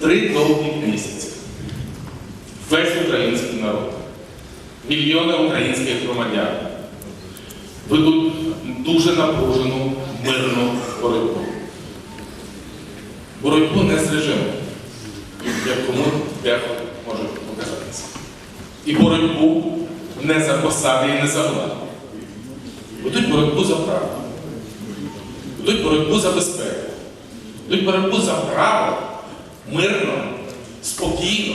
Три довгих місяці. Весь український народ, мільйони українських громадян ведуть дуже напружену мирну боротьбу. Боротьбу не з режимом, як кому дехто може показатися. І боротьбу не за посади і не за владу. Ведуть боротьбу за право. Ведуть боротьбу за безпеку. Ведуть боротьбу за право мирно, спокійно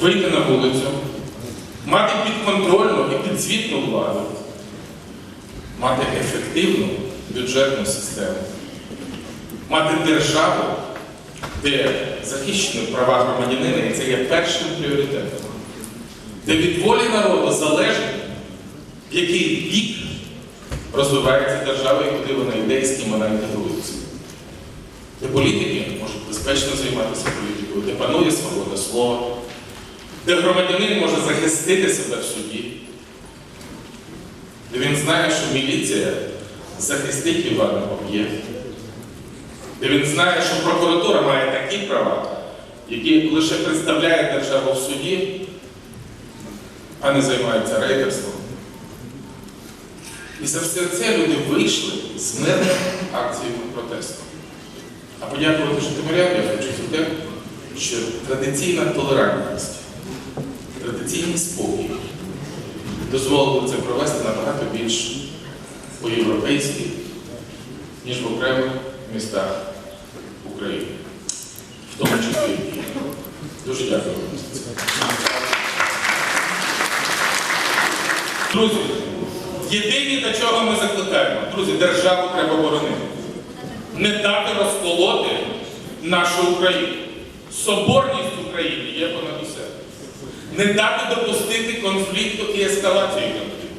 вийти на вулицю, мати підконтрольну і підзвітну владу, мати ефективну бюджетну систему, мати державу, де захищені права громадянина, і це є першим пріоритетом, де від волі народу залежить, в який бік розвивається держава і куди вона йде, і з ким вона інтегрується. Де політики безпечно займатися політикою, де панує свобода слова, де громадянин може захистити себе в суді, де він знає, що міліція захистить Івана поб'є, де він знає, що прокуратура має такі права, які лише представляє державу в суді, а не займаються рейдерством. І за все це люди вийшли з мирною акцією протесту. А подякувати Житомирям я хочу за те, що традиційна толерантність, традиційний спокій дозволили це провести набагато більш по-європейськи, ніж в окремих містах України, в тому числі. Дуже дякую вам за це. Друзі, єдині до чого ми закликаємо, друзі, державу треба боронити. Не розколоти нашу Україну. Соборність України є понад усе. Не дати допустити конфлікту і ескалації конфлікту.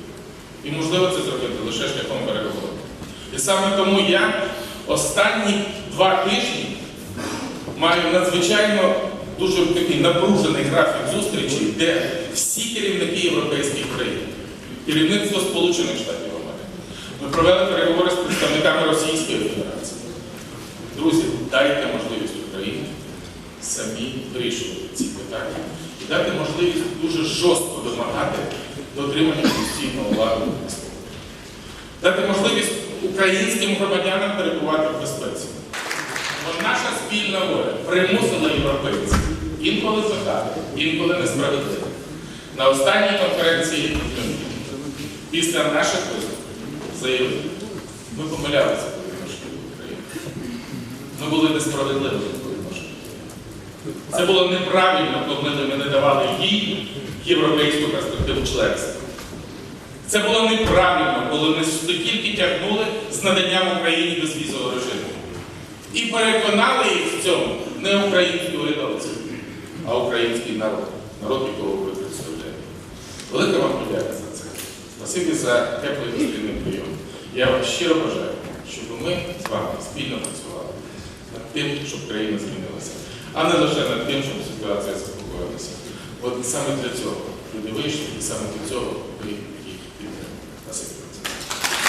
І можливо це зробити лише шляхом переговорів. І саме тому я останні два тижні маю надзвичайно дуже такий напружений графік зустрічей, де всі керівники європейських країн, керівництво Сполучених Штатів Америки, ми провели переговори з представниками Російської Федерації. Друзі, дайте можливість Україні самі вирішувати ці питання і дати можливість дуже жорстко вимагати дотримання конституційного ладу і спокою. Дати можливість українським громадянам перебувати в безпеці. Бо наша спільна воля примусила європейців інколи звикати, інколи несправедливо. На останній конференції після наших виступів заявили, ми помилялися по відношенню до України. Ми були несправедливими. Це було неправильно, коли ми не давали їй європейську перспективу членства. Це було неправильно, коли ми тільки тягнули з наданням Україні безвізового режиму. І переконали їх в цьому не українські урядовці, а український народ, народ, якого ви представляєте. Велика вам подяка за це. Спасибі за теплий гостинний прийом. Я вам щиро бажаю, щоб ми з вами спільно працювали над тим, щоб країна змінилася, а не лише над тим, щоб ситуація заспокоїлася. От саме для цього люди вийшли, і саме для цього ви їх підтримали.